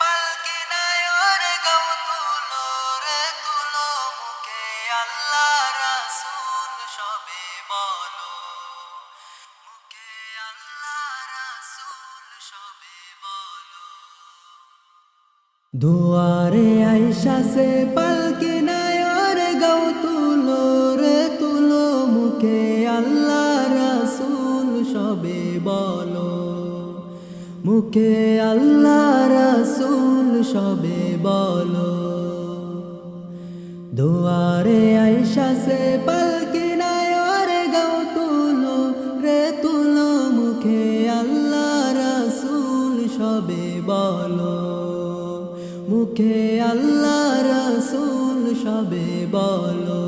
পালকি নাই ওরে গাও তুলো রে তুলো মুখে আল্লাহ রাসূল, সবে বলো। মুখে আল্লাহ রাসূল, সবে বলো। দুয়ারে আয়সা সে নাই ওরে গাও তুলো রে তুলো মুখে আল্লাহ রাসূল, সবে বলো। মুখে আল্লাহ রাসূল সবে বলো। দুয়ারে আয়সা সে পালকি নাই ওরে গাও তুলো রে তুলো মুখে আল্লাহ রাসূল সবে বলো। মুখে আল্লাহ রাসূল সবে বলো।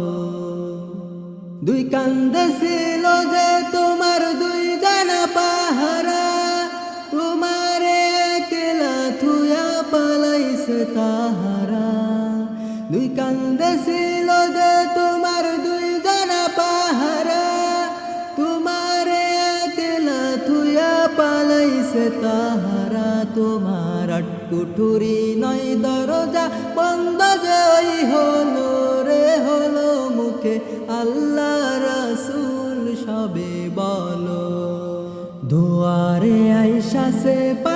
দুই কান্দে ছিল যে পালাইছে তাহারা। দুই কান্দে ছিল যে তোমার দুই জানা পাহারা। তোমার একলা থুয়া পালাইছে তাহারা। তোমার আটকুঠুরি নয় দরজা বন্ধ যে ওই হলো রে, হলো মুখে আল্লাহ রাসূল সবে বলো। দুয়ারে আইসা সে পালকি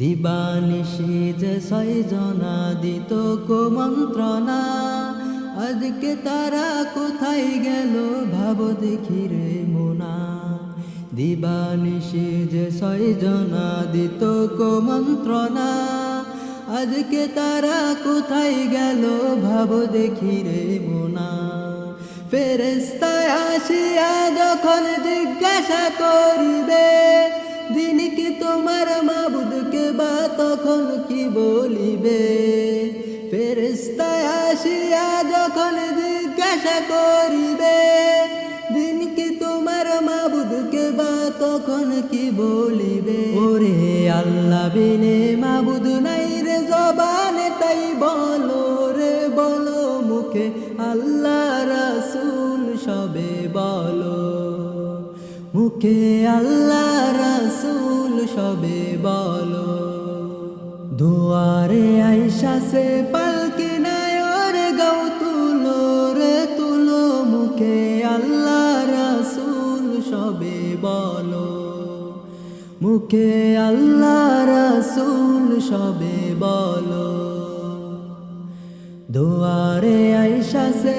দিবানিশি যে ছয়জনা দিত কুমন্ত্রণা আজকে তারা কোথায় গেল ভাব দেখি রে মোনা। দিবানিশি যে ছয়জনা দিত কুমন্ত্রণা আজকে তারা কোথায় গেল ভাব দেখি রে মোনা। ফেরেস্তায় আসিয়া যখন জিজ্ঞাসা করিবে, দিন কি তোমার মাবুদকে তখন কি বলিবে? ফেরেস্তায় আসিয়া যখন জিজ্ঞাসা করিবে, দিন কি তোমার মাবুদকে বা তখন কি বলিবে? ওরে আল্লাহ, বিনে মাবুদ নাই রে জবানে, তাই বলো রে, বলো মুখে, আল্লাহ রাসূল সবে বলো। মুখে আল্লাহ রাসূল সবে বলো। দুয়ারে আইসা সে পালকি নাই ওরে গাও তুলো রে তুলো মুখে আল্লাহ রাসূল সবে বলো। মুখে আল্লাহ রাসূল সবে বলো। দুয়ারে আইসা সে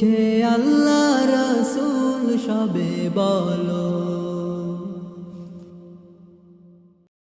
মুখে আল্লাহ রসুল সবে বলো।